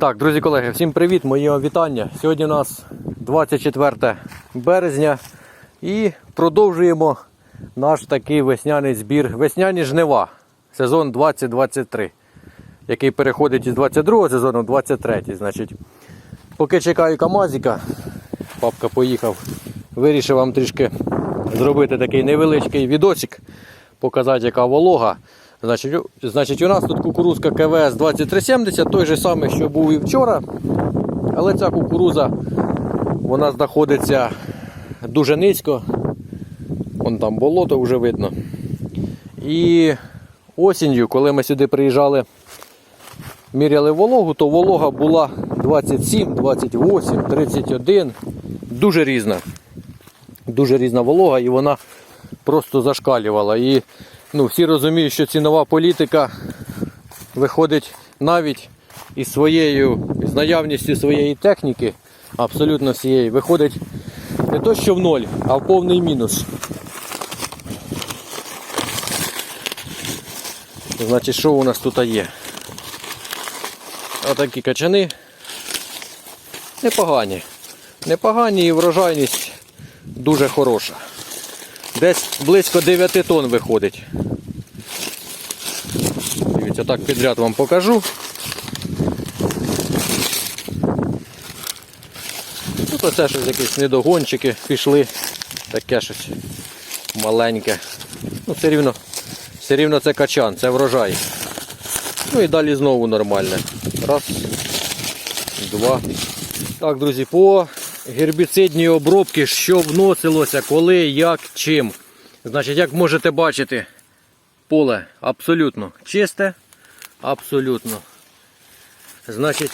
Так, друзі колеги, всім привіт, мої вітання. Сьогодні у нас 24 березня і продовжуємо наш такий весняний збір, весняні жнива, сезон 2023, який переходить із 22 сезону в 23. Значить, поки чекаю Камазіка, папка поїхав, вирішив вам трішки зробити такий невеличкий відосик, показати, яка волога. Значить, значить, у нас тут кукурузка КВС 2370, той же самий, що був і вчора. Але ця кукуруза вона знаходиться дуже низько. Вон там болото вже видно. І осінню, коли ми сюди приїжджали, міряли вологу, то волога була 27, 28, 31. Дуже різна. Дуже різна волога, і вона просто зашкалювала. І ну, всі розуміють, що цінова політика виходить навіть із своєю, з наявністю своєї техніки, абсолютно всієї, виходить не то, що в ноль, а в повний мінус. Значить, що у нас тут є? Отакі качани. Непогані. Непогані і врожайність дуже хороша. Десь близько 9 тонн виходить. Дивіться, так підряд вам покажу. Тут оце щось якісь недогончики пішли. Таке щось маленьке. Ну, все рівно, все рівно це качан, це врожай. Ну і далі знову нормальне. Раз, два. Так, друзі, по гербіцидній обробці, що вносилося, коли, як, чим. Значить, як можете бачити, поле абсолютно чисте, абсолютно. Значить,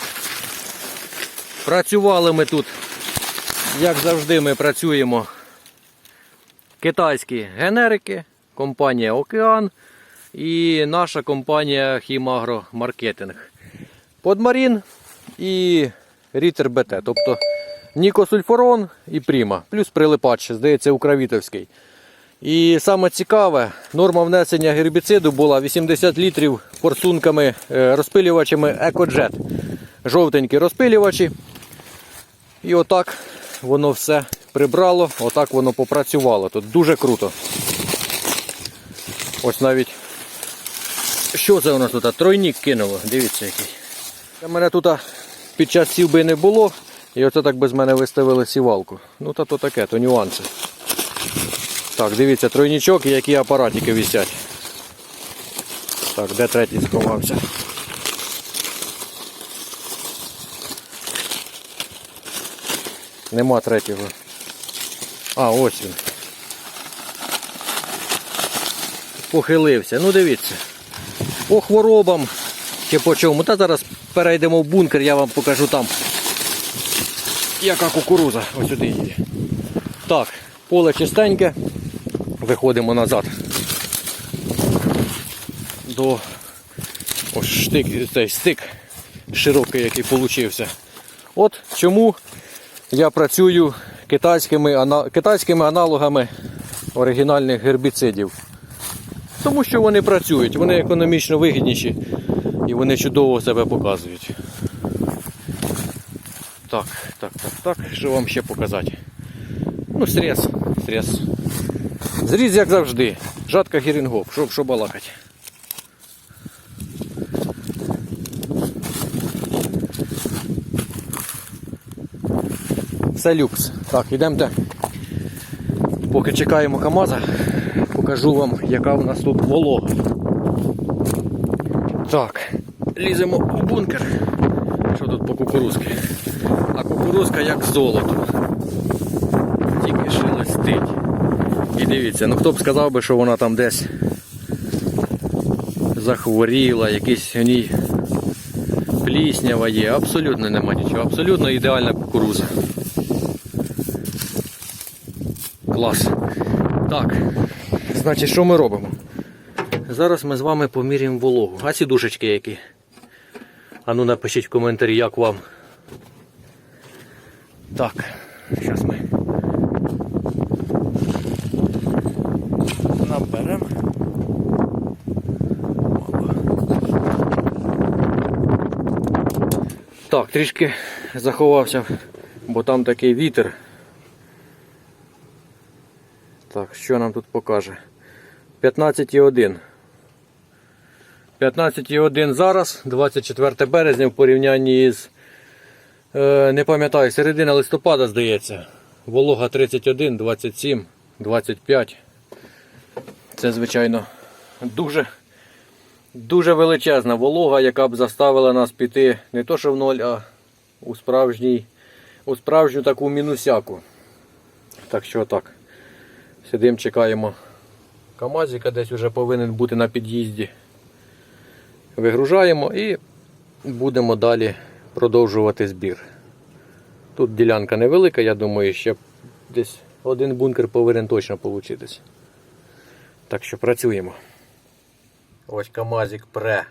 працювали ми тут, як завжди, ми працюємо. Китайські генерики, компанія Океан і наша компанія Хімагро Маркетинг. Подмарін і Рітер БТ. Тобто Нікосульфорон і Пріма, плюс прилипач, здається, Укравітовський. І саме цікаве, норма внесення гербіциду була 80 літрів форсунками, е, розпилювачами Екоджет. Жовтенькі розпилювачі. І отак воно все прибрало, отак воно попрацювало. Тут дуже круто. Ось навіть. Що це нас тут? Тройник кинуло. Дивіться який. Мене тут під час сівби не було. І оце так без мене виставили сівалку. Ну та то таке, то нюанси. Так, дивіться, тройничок і які апаратики висять. Так, де третій сховався? Нема третього. А, ось він. Похилився. Ну дивіться. По хворобам чи по чому. Та зараз перейдемо в бункер, я вам покажу там. Яка кукуруза ось сюди їде. Так, поле чистеньке. Виходимо назад. До ось штик, цей стик широкий, який получився. От чому я працюю китайськими, китайськими аналогами оригінальних гербіцидів. Тому що вони працюють, вони економічно вигідніші і вони чудово себе показують. Так, так, так, так. Що вам ще показати? Ну, срез. Срез. Зріз, як завжди. Жатка гірінгоп, щоб що балакать. Все люкс. Так, йдемте. Поки чекаємо КАМАЗа, покажу вам, яка в нас тут волога. Так, ліземо в бункер. Що тут по кукурузки? Кукурузка як золото. Тільки шелестить. І дивіться, ну хто б сказав би, що вона там десь захворіла, якийсь у ній пліснява є. Абсолютно нема нічого. Абсолютно ідеальна кукуруза. Клас. Так, значить, що ми робимо? Зараз ми з вами поміряємо вологу. А ці душечки які? А ну напишіть в коментарі, як вам. Так, зараз ми наберемо. Так, трішки заховався, бо там такий вітер. Так, що нам тут покаже? 15,1. 15,1 зараз, 24 березня в порівнянні з, не пам'ятаю, середина листопада, здається. Волога 31, 27, 25. Це, звичайно, дуже, дуже величезна волога, яка б заставила нас піти не то що в ноль, а у, справжній, у справжню таку мінусяку. Так що так. Сидимо, чекаємо. Камазіка десь вже повинен бути на під'їзді. Вигружаємо і будемо далі продовжувати збір. Тут ділянка невелика, я думаю, ще десь один бункер повинен точно вийти. Так що працюємо. Ось Камазік пре.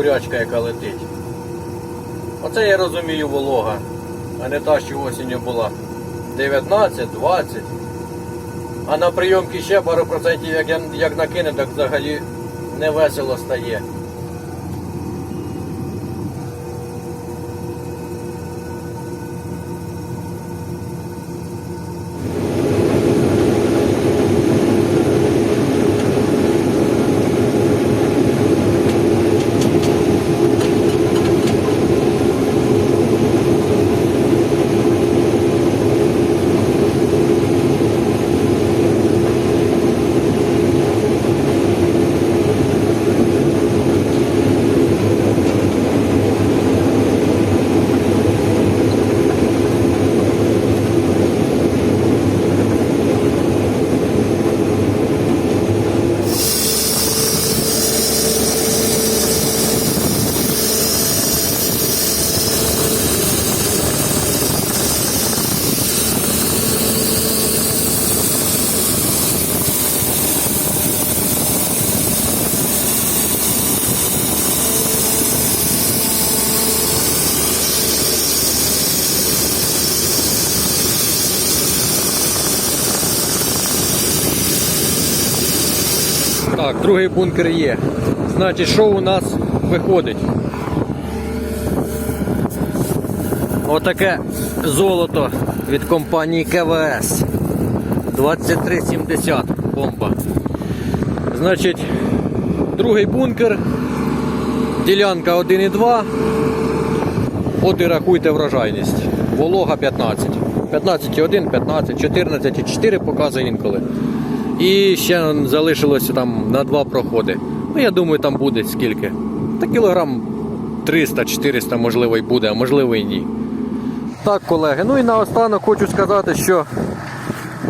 Курячка, яка летить. Оце я розумію волога, а не та, що осінню була. 19, 20. А на прийомки ще пару процентів, як, як накине, так взагалі не весело стає. Так, другий бункер є. Значить, що у нас виходить? Отаке золото від компанії КВС. 2370 бомба. Значить, другий бункер, ділянка 1,2. От і рахуйте врожайність. Волога 15. 15,1, 15, 14,4 показує інколи. І ще залишилося там на два проходи. Ну, я думаю, там буде скільки. Та кілограм 300-400 можливо і буде, а можливо і ні. Так, колеги, ну і наостанок хочу сказати, що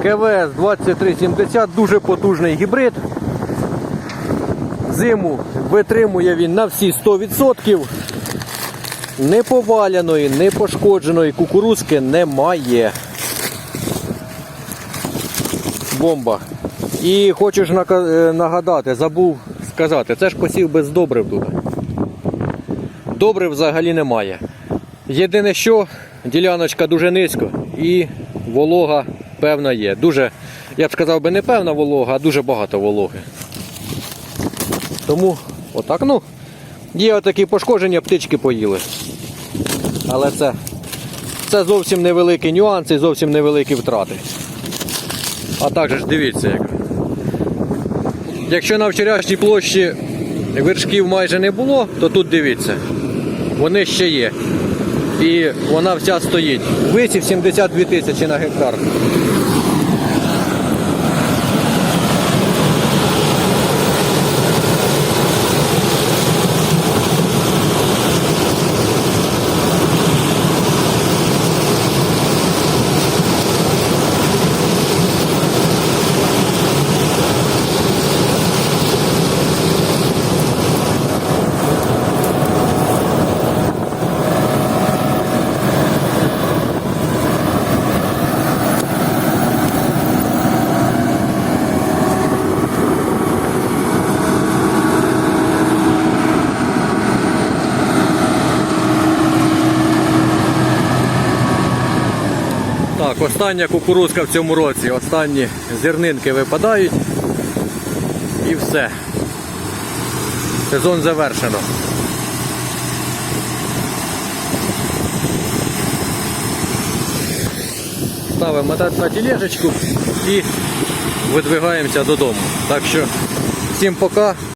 КВС 2370 дуже потужний гібрид. Зиму витримує він на всі 100%. Не поваляної, не пошкодженої кукурузки немає. Бомба. І хочу ж е, нагадати, забув сказати, це ж посів без добрив тут. Добрив взагалі немає. Єдине що, діляночка дуже низько і волога певна є. Дуже, я б сказав би, не певна волога, а дуже багато вологи. Тому отак, ну, є отакі пошкодження, птички поїли. Але це, це зовсім невеликі нюанси, зовсім невеликі втрати. А також дивіться як. Якщо на вчорашній площі вершків майже не було, то тут дивіться. Вони ще є. І вона вся стоїть. Висів 72 тисячі на гектар. Остання кукурузка в цьому році. Останні зернинки випадають. І все. Сезон завершено. Ставимо на тележечку і видвигаємося додому. Так що всім пока.